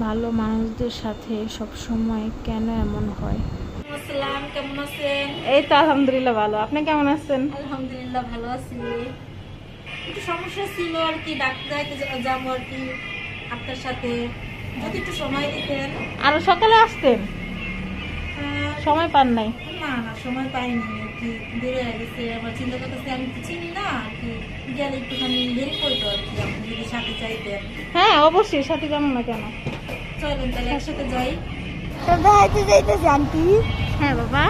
ভালো মানুষদের সাথে সবসময় কেন এমন হয়? কেমন আছেন? এই তো আলহামদুলিল্লাহ ভালো। আপনি কেমন আছেন? আলহামদুলিল্লাহ ভালো আছি। একটু সমস্যা ছিল আর কি ডাক্তার যাব আর কি আপনার সাথে। যদি একটু সময় দিতেন। আরও সকালে আসতেন? আহ, সময় পান নাই? না না সময় পাইনি কি। দেরি হয়ে গেছে। আমার চিন্তা করতেছি আমি তো চিনি না কি। গেলে একটুখানি হেল্প করতো আর কি আপনি যদি সাথে চাইতেন। হ্যাঁ অবশ্যই সাথে যাব না কেন? চলেন তাহলে একসাথে যাই। বেড়াইতে যাইতেছি আন্টি। হ্যাঁ বাবা।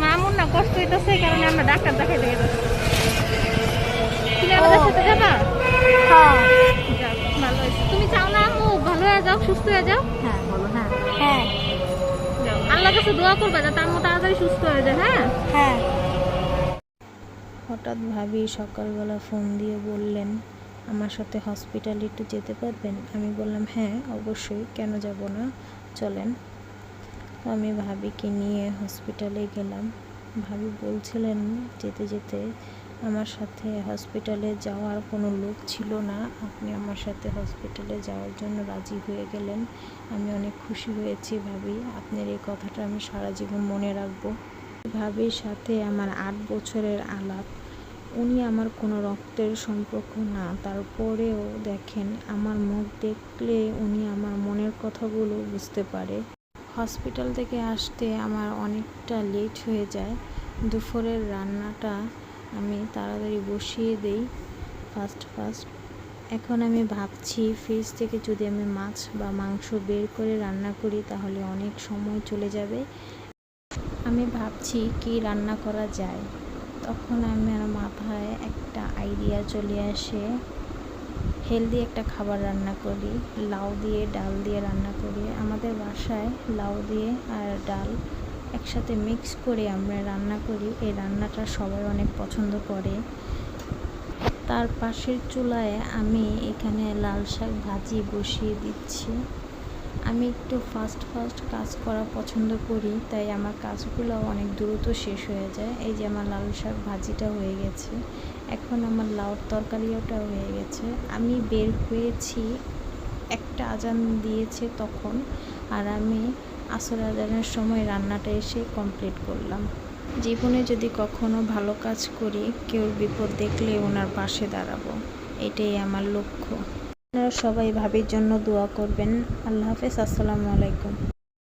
না কষ্ট হইতেছে আমরা ডাক্তার দেখাইতে গেছি তুমি আমাদের সাথে যাবা? হ্যাঁ। ভালো হয়েছে। তুমি চাও না আম্মু? ভালো হয়ে যাও সুস্থ হয়ে যাও? হ্যাঁ বলো হ্যাঁ। হ্যাঁ। যাও আল্লাহ কাছে দোয়া করবা যাতে আম্মু তাড়াতাড়ি সুস্থ হয়ে যায় হ্যাঁ? হ্যাঁ। হঠাৎ ভাবি সকালবেলা ফোন দিয়ে বললেন আমার সাথে হসপিটালে একটু যেতে পারবেন? আমি বললাম হ্যাঁ অবশ্যই। কেন যাব না? চলেন। তো আমি ভাবিকে নিয়ে হসপিটালে গেলাম। ভাবি বলছিলেন, যেতে যেতে আমার সাথে হসপিটালে যাওয়ার কোনো লোক ছিল না। আপনি আমার সাথে হসপিটালে যাওয়ার জন্য রাজি হয়ে গেলেন। আমি অনেক খুশি হয়েছি ভাবি। আপনার এই কথাটা আমি সারা জীবন মনে রাখব। ভাবির সাথে আমার আট বছরের আলাপ। উনি আমার কোনো রক্তের সম্পর্ক না। তারপরেও দেখেন, আমার মুখ দেখলে উনি আমার মনের কথাগুলো বুঝতে পারে। হসপিটাল থেকে আসতে আমার অনেকটা লেট হয়ে যায়। দুপুরের রান্নাটা আমি তাড়াতাড়ি বসিয়ে দেই। ফার্স্ট ফার্স্ট এখন আমি ভাবছি, ফ্রিজ থেকে যদি আমি মাছ বা মাংস বের করে রান্না করি, তাহলে অনেক সময় চলে যাবে। আমি ভাবছি, কি রান্না করা যায়? তখন আমার মাথায় একটা আইডিয়া চলে আসে। হেলদি একটা খাবার রান্না করি, লাউ দিয়ে, ডাল দিয়ে রান্না করি। আমাদের বাসায় লাউ দিয়ে আর ডাল একসাথে মিক্স করে আমরা রান্না করি। এই রান্নাটা সবাই অনেক পছন্দ করে। তার পাশের চুলায় আমি এখানে লাল শাক ভাজি বসিয়ে দিচ্ছি। আমি একটু ফাস্ট ফাস্ট কাজ করা পছন্দ করি, তাই আমার কাজগুলো অনেক দ্রুত শেষ হয়ে যায়। এই যে আমার লাল শাক ভাজিটা হয়ে গেছে, এখন আমার লাউর তরকারিওটা হয়ে গেছে। আমি বের হয়েছি, একটা আজান দিয়েছে তখন, আর আমি আসর আজানের সময় রান্নাটা এসে কমপ্লিট করলাম। জীবনে যদি কখনো ভালো কাজ করি, কেউ বিপদ দেখলে ওনার পাশে দাঁড়াবো। এটাই আমার লক্ষ্য। আপনারা সবাই ভাবির জন্য দোয়া করবেন। আল্লাহ হাফেজ আসসালামু আলাইকুম।